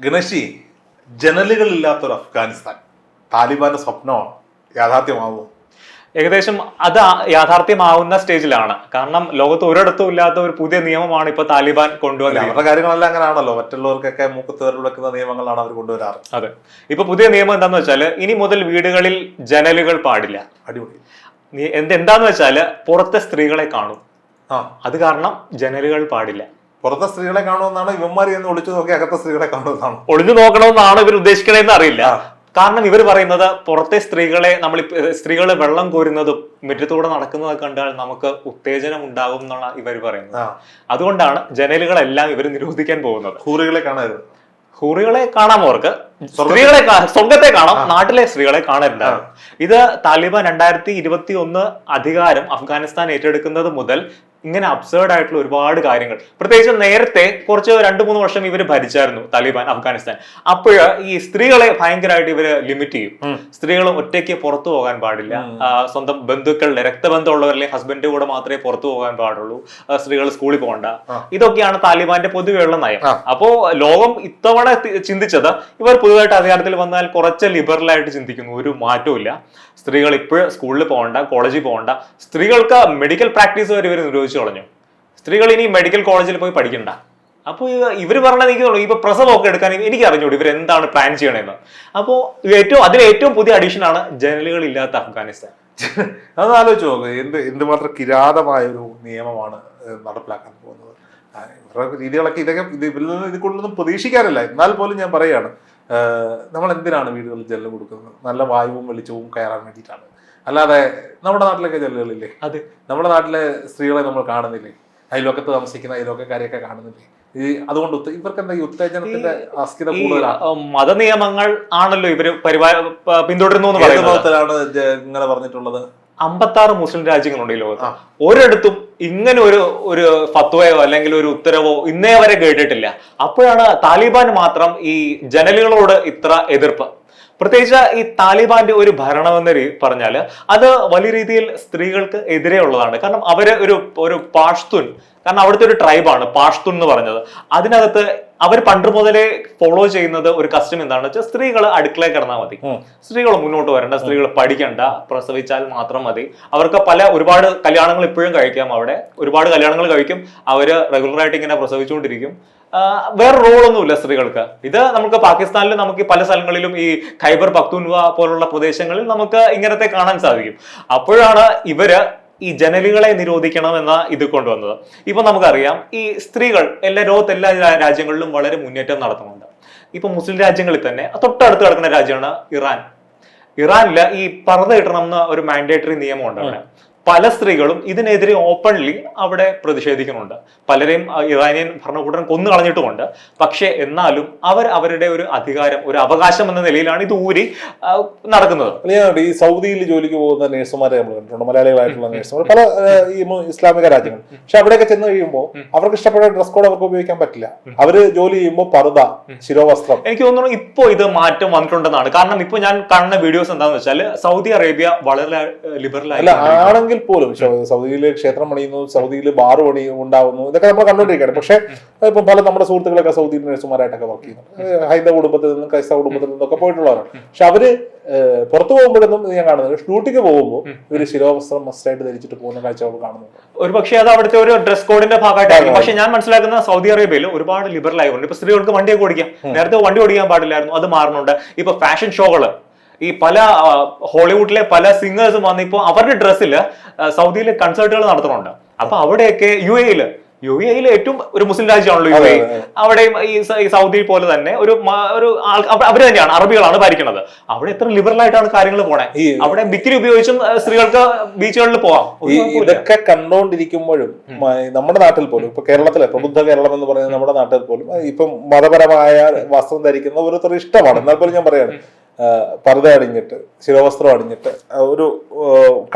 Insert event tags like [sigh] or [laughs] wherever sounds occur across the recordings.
ഗണേശി ജനലുകളില്ലാത്തൊരു അഫ്ഗാനിസ്ഥാൻ. താലിബാന്റെ സ്വപ്നമാണ് യാഥാർത്ഥ്യമാവും ഏകദേശം അത് യാഥാർത്ഥ്യമാവുന്ന സ്റ്റേജിലാണ്. കാരണം ലോകത്ത് ഒരിടത്തും ഇല്ലാത്ത ഒരു പുതിയ നിയമമാണ് ഇപ്പൊ താലിബാൻ കൊണ്ടുവന്നത്. അവരുടെ കാര്യങ്ങളെല്ലാം അങ്ങനെയാണല്ലോ. മറ്റുള്ളവർക്കൊക്കെ മൂക്കത്ത് നിയമങ്ങളാണ് അവർ കൊണ്ടുവരാറ്. അതെ. ഇപ്പൊ പുതിയ നിയമം എന്താന്ന് വെച്ചാൽ ഇനി മുതൽ വീടുകളിൽ ജനലുകൾ പാടില്ല. അടിപൊളി. എന്താന്ന് വെച്ചാൽ പുറത്തെ സ്ത്രീകളെ കാണും. ആ. അത് കാരണം ജനലുകൾ പാടില്ല. പുറത്തെ സ്ത്രീകളെ കാണുമെന്നാണ് ഇവന്മാർ എന്ന് ഒളിച്ചു നോക്കി അകത്തെ സ്ത്രീകളെ കാണുമെന്നാണ്? ഒളിഞ്ഞു നോക്കണമെന്നാണ് ഇവർ ഉദ്ദേശിക്കണതെന്ന് അറിയില്ല. കാരണം ഇവർ പറയുന്നത് പുറത്തെ സ്ത്രീകളെ നമ്മൾ സ്ത്രീകളെ വെള്ളം കോരുന്നതും മുറ്റത്തൂടെ നടക്കുന്നത് കണ്ടാൽ നമുക്ക് ഉത്തേജനം ഉണ്ടാകും എന്നുള്ള ഇവർ പറയുന്നത്. അതുകൊണ്ടാണ് ജനലുകളെല്ലാം ഇവർ നിരോധിക്കാൻ പോകുന്നത്. ഹൂറികളെ കാണരുത്. ഹൂറികളെ കാണാം അവർക്ക്. സ്ത്രീകളെ സ്വർഗത്തെ കാണാം നാട്ടിലെ സ്ത്രീകളെ കാണരുത്. ഇത് താലിബാൻ രണ്ടായിരത്തി ഇരുപത്തി ഒന്ന് അധികാരം അഫ്ഗാനിസ്ഥാൻ ഏറ്റെടുക്കുന്നത് മുതൽ ഇങ്ങനെ അബ്സേർഡ് ആയിട്ടുള്ള ഒരുപാട് കാര്യങ്ങൾ. പ്രത്യേകിച്ച് നേരത്തെ കുറച്ച് രണ്ട് മൂന്ന് വർഷം ഇവർ ഭരിച്ചായിരുന്നു താലിബാൻ അഫ്ഗാനിസ്ഥാൻ. അപ്പോഴ് ഈ സ്ത്രീകളെ ഭയങ്കരമായിട്ട് ഇവർ ലിമിറ്റ് ചെയ്യും. സ്ത്രീകൾ ഒറ്റയ്ക്ക് പുറത്തു പോകാൻ പാടില്ല. സ്വന്തം ബന്ധുക്കളുടെ രക്തബന്ധമുള്ളവരിലെ ഹസ്ബൻഡ് കൂടെ മാത്രമേ പുറത്തു പോകാൻ പാടുള്ളൂ. സ്ത്രീകൾ സ്കൂളിൽ പോകണ്ട. ഇതൊക്കെയാണ് താലിബാന്റെ പൊതുവെയുള്ള നയം. അപ്പോ ലോകം ഇത്തവണ ചിന്തിച്ചത് ഇവർ പുതുതായിട്ട് അധികാരത്തിൽ വന്നാൽ കുറച്ച് ലിബറൽ ആയിട്ട് ചിന്തിക്കുന്നു. ഒരു മാറ്റവും ഇല്ല സ്ത്രീകൾ ഇപ്പോഴും സ്കൂളിൽ പോകണ്ട കോളേജിൽ പോകണ്ട. സ്ത്രീകൾക്ക് മെഡിക്കൽ പ്രാക്ടീസ് വരെ ഇവർ നിരോധിച്ചു കളഞ്ഞു. സ്ത്രീകൾ ഇനി മെഡിക്കൽ കോളേജിൽ പോയി പഠിക്കണ്ട. അപ്പോൾ ഇവർ പറഞ്ഞത് എനിക്ക് തോന്നുന്നു ഇപ്പൊ പ്രസവമൊക്കെ എടുക്കാൻ എനിക്ക് അറിഞ്ഞൂടെ ഇവർ എന്താണ് പ്ലാൻ ചെയ്യണമെന്ന് അപ്പോൾ ഏറ്റവും അതിൽ ഏറ്റവും പുതിയ അഡീഷൻ ആണ് ജനലുകൾ ഇല്ലാത്ത അഫ്ഗാനിസ്ഥാൻ. അത് ആലോചിച്ച് നോക്ക്. എന്ത് എന്തുമാത്രം കിരാതമായ ഒരു നിയമമാണ് നടപ്പിലാക്കാൻ പോകുന്നത്. രീതികളൊക്കെ ഇതൊക്കെ ഇത് ഇതിൽ നിന്ന് ഇതിക്കുള്ളൊന്നും പ്രതീക്ഷിക്കാറില്ല. എന്നാൽ പോലും ഞാൻ പറയുകയാണ് നമ്മൾ എന്തിനാണ് വീടുകളിൽ ജെല്ല് കൊടുക്കുന്നത്? നല്ല വായുവും വെളിച്ചവും കയറാൻ വേണ്ടിയിട്ടാണ്. അല്ലാതെ നമ്മുടെ നാട്ടിലൊക്കെ ജെല്ലുകളില്ലേ അതെ. നമ്മുടെ നാട്ടിലെ സ്ത്രീകളെ നമ്മൾ കാണുന്നില്ലേ? അയൽവക്കത്ത് താമസിക്കുന്ന അയൽവക്കക്കാരെയൊക്കെ കാണുന്നില്ലേ? ഈ അതുകൊണ്ട് ഇവർക്ക് എന്താ ഈ ഉത്തേജനത്തിന്റെ അസ്ഥിത കൂടുതലാണ് നിയമങ്ങൾ മതനിയമങ്ങൾ ആണല്ലോ ഇവർ പരിപാ പ- പിന്തുടരുന്നു എന്ന് പറയുന്നത്. ഇങ്ങനെ പറഞ്ഞിട്ടുള്ളത്? അമ്പത്തി ആറ് മുസ്ലിം രാജ്യങ്ങളുണ്ട് ഈ ലോകത്ത്. ഒരിടത്തും ഇങ്ങനെ ഒരു ഒരു ഫത്വയോ അല്ലെങ്കിൽ ഒരു ഉത്തരവോ ഇന്നേ വരെ കേട്ടിട്ടില്ല. അപ്പോഴാണ് താലിബാൻ മാത്രം ഈ ജനലുകളോട് ഇത്ര എതിർപ്പ്. പ്രത്യേകിച്ച് ഈ താലിബാന്റെ ഒരു ഭരണമെന്ന് പറഞ്ഞാൽ അത് വലിയ രീതിയിൽ സ്ത്രീകൾക്ക് എതിരെ ഉള്ളതാണ്. കാരണം അവർ ഒരു ഒരു പാഷ്തുൻ കാരണം അവിടുത്തെ ഒരു ട്രൈബാണ് പാഷ്തു എന്ന് പറഞ്ഞത്. അതിനകത്ത് അവർ പണ്ട് മുതലേ ഫോളോ ചെയ്യുന്നത് ഒരു കസ്റ്റം എന്താണെന്ന് വെച്ചാൽ സ്ത്രീകൾ അടുക്കളയിൽ കിടന്നാൽ മതി. സ്ത്രീകൾ മുന്നോട്ട് വരണ്ട സ്ത്രീകൾ പഠിക്കണ്ട പ്രസവിച്ചാൽ മാത്രം മതി. അവർക്ക് പല ഒരുപാട് കല്യാണങ്ങൾ ഇപ്പോഴും കഴിക്കാം അവിടെ. ഒരുപാട് കല്യാണങ്ങൾ കഴിക്കും. അവർ റെഗുലറായിട്ട് ഇങ്ങനെ പ്രസവിച്ചുകൊണ്ടിരിക്കും. വേറെ റോളൊന്നുമില്ല സ്ത്രീകൾക്ക്. ഇത് നമുക്ക് പാകിസ്ഥാനിൽ നമുക്ക് പല സ്ഥലങ്ങളിലും ഈ ഖൈബർ പക്തൂൻവ പോലുള്ള പ്രദേശങ്ങളിൽ നമുക്ക് ഇങ്ങനത്തെ കാണാൻ സാധിക്കും. അപ്പോഴാണ് ഇവർ ഈ ജനലുകളെ നിരോധിക്കണമെന്ന ഇത് കൊണ്ടുവന്നത്. ഇപ്പൊ നമുക്കറിയാം ഈ സ്ത്രീകൾ എല്ലാ ലോകത്ത് എല്ലാ രാജ്യങ്ങളിലും വളരെ മുന്നേറ്റം നടത്തുന്നുണ്ട്. ഇപ്പൊ മുസ്ലിം രാജ്യങ്ങളിൽ തന്നെ തൊട്ടടുത്ത് കിടക്കുന്ന രാജ്യമാണ് ഇറാൻ. ഇറാനിൽ ഈ പറത കിട്ടണം എന്ന ഒരു മാൻഡേറ്ററി നിയമമുണ്ട് അവിടെ. പല സ്ത്രീകളും ഇതിനെതിരെ ഓപ്പൺലി അവിടെ പ്രതിഷേധിക്കുന്നുണ്ട്. പലരെയും ഇറാനിയൻ ഭരണകൂടം കൊന്നു കളഞ്ഞിട്ടുമുണ്ട്. പക്ഷേ എന്നാലും അവർ അവരുടെ ഒരു അധികാരം ഒരു അവകാശം എന്ന നിലയിലാണ് ഇത് ഊരി നടക്കുന്നത്. ഈ സൗദിയിൽ ജോലിക്ക് പോകുന്ന നേഴ്സുമാരെ നമ്മൾ കണ്ടിട്ടുണ്ട്. മലയാളികളായിട്ടുള്ള നേഴ്സുമാർ. പല ഈ ഇസ്ലാമിക രാജ്യങ്ങൾ. പക്ഷെ അവിടെയൊക്കെ ചെന്ന് കഴിയുമ്പോൾ അവർക്ക് ഇഷ്ടപ്പെട്ട ഡ്രസ് കോഡ് അവർക്ക് ഉപയോഗിക്കാൻ പറ്റില്ല. അവർ ജോലി ചെയ്യുമ്പോൾ പർദ ശിരോവസ്ത്രം. എനിക്ക് തോന്നുന്നു ഇപ്പോ ഇത് മാറ്റം വന്നിട്ടുണ്ടെന്നാണ്. കാരണം ഇപ്പൊ ഞാൻ കാണുന്ന വീഡിയോസ് എന്താണെന്ന് വെച്ചാൽ സൗദി അറേബ്യ വളരെ ലിബറൽ അല്ല ആണെങ്കിൽ പോലും സൗദിയിൽ ക്ഷേത്രം പണിയുന്നു സൗദിയിൽ ബാർ പണി ഉണ്ടാവുന്നു ഇതൊക്കെ നമ്മൾ കണ്ടുകൊണ്ടിരിക്കുകയാണ്. പക്ഷേ ഇപ്പം പല നമ്മുടെ സുഹൃത്തുക്കളൊക്കെ സൗദിയിൽ നഴ്സുമാരായിട്ടൊക്കെ വർക്ക് ചെയ്യുന്നു. ഹൈന്ദവ കുടുംബത്തിൽ നിന്നും ക്രൈസ്തവ കുടുംബത്തിൽ നിന്നൊക്കെ പോയിട്ടുള്ളവരാണ്. പക്ഷെ അവർ പുറത്തു പോകുമ്പോഴൊന്നും ഞാൻ കാണുന്നത് ഡ്യൂട്ടിക്ക് പോകുമ്പോൾ ഇവർ ശിരോവസ്ത്രം മസ്റ്റായിട്ട് ധരിച്ചിട്ട് പോകുന്ന കാഴ്ചകൾ കാണുന്നുണ്ട്. ഒരു പക്ഷേ അത് അവിടുത്തെ ഒരു ഡ്രസ് കോഡിന്റെ ഭാഗമായിട്ടായിരിക്കും. പക്ഷെ ഞാൻ മനസ്സിലാക്കുന്ന സൗദി അറേബ്യയിൽ ഒരുപാട് ലിബറൽ ആയതുകൊണ്ട് ഇപ്പൊ സ്ത്രീകൾക്ക് വണ്ടിയൊക്കെ ഓടിക്കാം. നേരത്തെ വണ്ടി ഓടിക്കാൻ പാടില്ലായിരുന്നു. അത് മാറുന്നുണ്ട് ഇപ്പൊ ഫാഷൻ ഷോകൾ ഈ പല ഹോളിവുഡിലെ പല സിംഗേഴ്സും വന്ന് ഇപ്പോൾ അവരുടെ ഡ്രസ്സിൽ സൗദിയിൽ കൺസേർട്ടുകൾ നടത്തുന്നുണ്ട്. അപ്പൊ അവിടെയൊക്കെ യു എയിൽ യു എയിൽ ഏറ്റവും ഒരു മുസ്ലിം രാജ്യമാണല്ലോ യു എ അവിടെയും ഈ സൗദി പോലെ തന്നെ ഒരു ഒരു അവർ തന്നെയാണ് അറബികളാണ് ഭരിക്കുന്നത്. അവിടെ എത്ര ലിബറൽ ആയിട്ടാണ് കാര്യങ്ങൾ പോണേ. അവിടെ ബിക്കിരി ഉപയോഗിച്ചും സ്ത്രീകൾക്ക് ബീച്ചുകളിൽ പോവാം. ഇതൊക്കെ കണ്ടോണ്ടിരിക്കുമ്പോഴും നമ്മുടെ നാട്ടിൽ പോലും ഇപ്പൊ കേരളത്തിലെ പ്രബുദ്ധ കേരളം എന്ന് പറയുന്നത് നമ്മുടെ നാട്ടിൽ പോലും ഇപ്പം മതപരമായ വസ്ത്രം ധരിക്കുന്ന ഓരോരുത്തർ ഇഷ്ടമാണ്. എന്നാൽ പോലും ഞാൻ പറയാണ് പർദ്ദ അണിഞ്ഞിട്ട് ശിരവസ്ത്രം അണിഞ്ഞിട്ട് ഒരു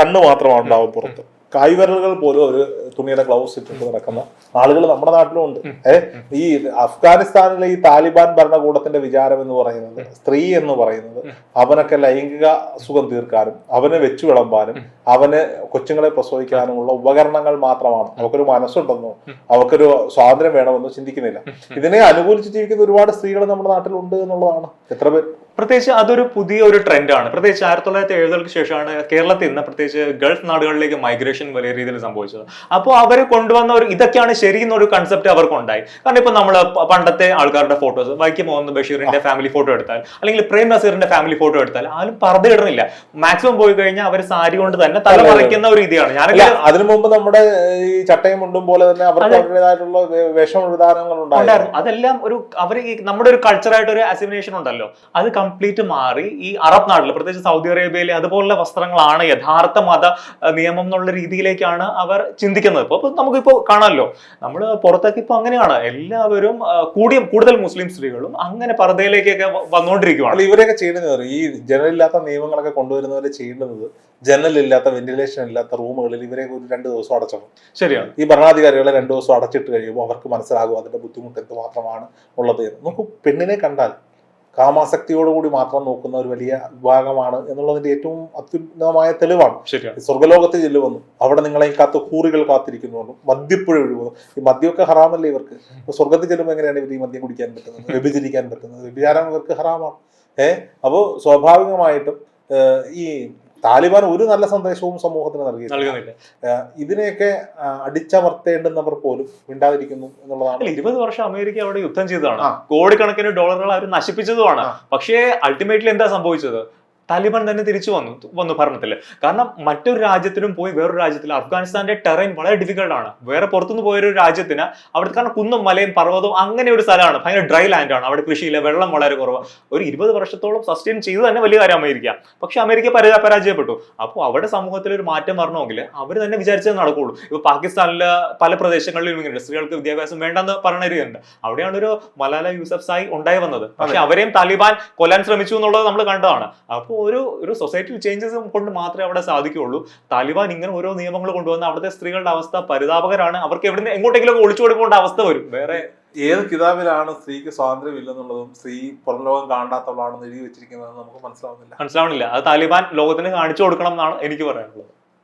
കണ്ണു മാത്രമാണ് ഉണ്ടാവും പുറത്ത്. കായ്വിരലുകൾ പോലും ഒരു തുണിയുടെ ഗ്ലൗസ് ഇട്ടിട്ട് നടക്കുന്ന ആളുകൾ നമ്മുടെ നാട്ടിലും ഉണ്ട്. ഏഹ് ഈ അഫ്ഗാനിസ്ഥാനിലെ ഈ താലിബാൻ ഭരണകൂടത്തിന്റെ വിചാരം എന്ന് പറയുന്നത് സ്ത്രീ എന്ന് പറയുന്നത് അവനൊക്കെ ലൈംഗിക സുഖം തീർക്കാനും അവനെ വെച്ചു വിളമ്പാനും അവന് കൊച്ചുങ്ങളെ പ്രസവിക്കാനുമുള്ള ഉപകരണങ്ങൾ മാത്രമാണ്. അവർക്കൊരു മനസ്സുണ്ടെന്നോ അവർക്കൊരു സ്വാതന്ത്ര്യം വേണമെന്നോ ചിന്തിക്കുന്നില്ല. ഇതിനെ അനുകൂലിച്ച് ജീവിക്കുന്ന ഒരുപാട് സ്ത്രീകൾ നമ്മുടെ നാട്ടിലുണ്ട് എന്നുള്ളതാണ്. എത്ര പേർ? പ്രത്യേകിച്ച് അതൊരു പുതിയ ഒരു ട്രെൻഡാണ്. പ്രത്യേകിച്ച് ആയിരത്തി തൊള്ളായിരത്തി എഴുപതുകൾക്ക് ശേഷമാണ് കേരളത്തിൽ നിന്ന് പ്രത്യേകിച്ച് ഗൾഫ് നാടുകളിലേക്ക് മൈഗ്രേഷൻ വലിയ രീതിയിൽ സംഭവിച്ചത്. അപ്പോൾ അവർ കൊണ്ടുവന്ന ഒരു ഇതൊക്കെയാണ് ശരി എന്നൊരു കൺസെപ്റ്റ് അവർക്കുണ്ടായി. കാരണം ഇപ്പൊ നമ്മൾ പണ്ടത്തെ ആൾക്കാരുടെ ഫോട്ടോസ് വൈക്കം മോഹൻ ബഷീറിന്റെ ഫാമിലി ഫോട്ടോ എടുത്താൽ അല്ലെങ്കിൽ പ്രേം നസീറിന്റെ ഫാമിലി ഫോട്ടോ എടുത്താൽ ആരും പർദ്ദ ഇടുന്നില്ല മാക്സിമം പോയി കഴിഞ്ഞാൽ അവർ സാരി കൊണ്ട് തന്നെ തല മറയ്ക്കുന്ന ഒരു രീതിയാണ് ഞാൻ അതിനു മുമ്പ് നമ്മുടെ ഈ ചട്ടയും മുണ്ടും പോലെ തന്നെ അവർക്ക് അവരുടേതായിട്ടുള്ള വേഷവിധാനങ്ങൾ ഉണ്ടായിരുന്നു. അതെല്ലാം ഒരു അവർ ഈ നമ്മുടെ ഒരു കൾച്ചറായിട്ട് ഒരു അസിമിനേഷൻ ഉണ്ടല്ലോ. അത് കംപ്ലീറ്റ് മാറി ഈ അറബ് നാട്ടിൽ പ്രത്യേകിച്ച് സൗദി അറേബ്യയിലെ അതുപോലുള്ള വസ്ത്രങ്ങളാണ് യഥാർത്ഥ മത നിയമം എന്നുള്ള രീതിയിലേക്കാണ് അവർ ചിന്തിക്കുന്നത്. ഇപ്പൊ ഇപ്പൊ നമുക്കിപ്പോ കാണാമല്ലോ നമ്മൾ പുറത്തേക്ക് ഇപ്പൊ അങ്ങനെയാണ്. എല്ലാവരും കൂടിയും കൂടുതൽ മുസ്ലിം സ്ത്രീകളും അങ്ങനെ പർദ്ദയിലേക്കൊക്കെ വന്നുകൊണ്ടിരിക്കുകയാണ് ഇവരൊക്കെ ഇവരെയൊക്കെ ചെയ്യുന്നത് ഈ ജനലില്ലാത്ത നിയമങ്ങളൊക്കെ കൊണ്ടുവരുന്നവരെ ചെയ്യേണ്ടത് ജനലില്ലാത്ത വെന്റിലേഷൻ ഇല്ലാത്ത റൂമുകളിൽ ഇവരെ ഒരു രണ്ട് ദിവസം അടച്ചിടും ശരിയാണ്. ഈ ഭരണാധികാരികളെ രണ്ട് ദിവസം അടച്ചിട്ട് കഴിയുമ്പോൾ അവർക്ക് മനസ്സിലാകും അതിന്റെ ബുദ്ധിമുട്ട് എന്തുമാത്രമാണ് ഉള്ളത് എന്ന്. നമുക്ക് പെണ്ണിനെ കണ്ടാൽ കാമാസക്തിയോടുകൂടി മാത്രം നോക്കുന്ന ഒരു വലിയ വിഭാഗമാണ് എന്നുള്ളതിന്റെ ഏറ്റവും അത്യുന്നതമായ തെളിവാണ്. സ്വർഗലോകത്ത് ചെല്ലുവന്നു അവിടെ നിങ്ങളെ കാത്ത് കൂറികൾ കാത്തിരിക്കുന്നു മദ്യപ്പുഴ ഒഴിവുന്നു ഈ മദ്യമൊക്കെ ഹറാമല്ലേ ഇവർക്ക്? സ്വർഗത്തിൽ ചെല്ലുമ്പോൾ എങ്ങനെയാണ് ഇവർ ഈ മദ്യം കുടിക്കാൻ പറ്റുന്നത്? [laughs] വ്യഭിചരിക്കാൻ പറ്റുന്നത്? വ്യഭിചാരം ഇവർക്ക് ഹറാമാണ്. ഏഹ് അപ്പോൾ സ്വാഭാവികമായിട്ടും ഈ താലിബാൻ ഒരു നല്ല സന്ദേശവും സമൂഹത്തിന് നൽകി ഇതിനെയൊക്കെ അടിച്ചമർത്തേണ്ടെന്നവർ പോലും മിണ്ടാതിരിക്കുന്നു എന്നുള്ളതാണ്. ഇരുപത് വർഷം അമേരിക്ക അവിടെ യുദ്ധം ചെയ്തതാണ്. കോടിക്കണക്കിന് ഡോളറുകൾ അവർ നശിപ്പിച്ചതുമാണ്. പക്ഷേ അൾട്ടിമേറ്റ്ലി എന്താ സംഭവിച്ചത്? താലിബാൻ തന്നെ തിരിച്ചു വന്നു വന്നു ഭരണത്തിൽ കാരണം മറ്റൊരു രാജ്യത്തിലും പോയി വേറൊരു രാജ്യത്തിൽ അഫ്ഗാനിസ്ഥാന്റെ ടെറൈൻ വളരെ ഡിഫിക്കൽട്ട് ആണ്. വേറെ പുറത്തുനിന്ന് പോയൊരു രാജ്യത്തിന് അവിടെ കാരണം കുന്നും മലയും പർവതവും അങ്ങനെ ഒരു സ്ഥലമാണ്. ഭയങ്കര ഡ്രൈ ലാൻഡ് ആണ്. അവിടെ കൃഷിയില്ല വെള്ളം വളരെ കുറവ്. ഒരു ഇരുപത് വർഷത്തോളം സസ്റ്റെയിൻ ചെയ്തു തന്നെ വലിയ കാര്യം അമേരിക്ക. പക്ഷെ അമേരിക്ക പരാ പരാജയപ്പെട്ടു. അപ്പോൾ അവിടെ സമൂഹത്തിൽ ഒരു മാറ്റം വരണമെങ്കിൽ അവർ തന്നെ വിചാരിച്ചത് നടക്കുള്ളൂ. ഇപ്പൊ പാകിസ്ഥാനിലെ പല പ്രദേശങ്ങളിലും ഇങ്ങനെ സ്ത്രീകൾക്ക് വിദ്യാഭ്യാസം വേണ്ടെന്ന് പറഞ്ഞിരിക്കുന്നുണ്ട് അവിടെയാണ് ഒരു മലാല യൂസഫ് സായി ഉണ്ടായി വന്നത്. പക്ഷെ അവരെയും താലിബാൻ കൊല്ലാൻ ശ്രമിച്ചു എന്നുള്ളത് നമ്മൾ കണ്ടതാണ്. അപ്പോൾ ഒരു ഒരു സൊസൈറ്റി ചേഞ്ചസ് കൊണ്ട് മാത്രമേ അവിടെ സാധിക്കുകയുള്ളൂ. താലിബാൻ ഇങ്ങനെ ഓരോ നിയമങ്ങൾ കൊണ്ടുവന്ന അവിടുത്തെ സ്ത്രീകളുടെ അവസ്ഥ പരിതാപകരാണ്. അവർക്ക് എവിടെ എങ്ങോട്ടെങ്കിലും ഒളിച്ചു കൊടുക്കേണ്ട അവസ്ഥ വരും. വേറെ ഏത് കിതാബിലാണ് സ്ത്രീക്ക് സ്വാതന്ത്ര്യം ഇല്ലെന്നുള്ളതും സ്ത്രീ പുറം ലോകം കാണാത്തവളാണെന്ന് എഴുതി വെച്ചിരിക്കുന്നതെന്ന് നമുക്ക് മനസ്സിലാവുന്നില്ല. മനസ്സിലാവണില്ല അത് താലിബാൻ ലോകത്തിന് കാണിച്ചു കൊടുക്കണം എന്നാണ് എനിക്ക് പറയാനുള്ളത്.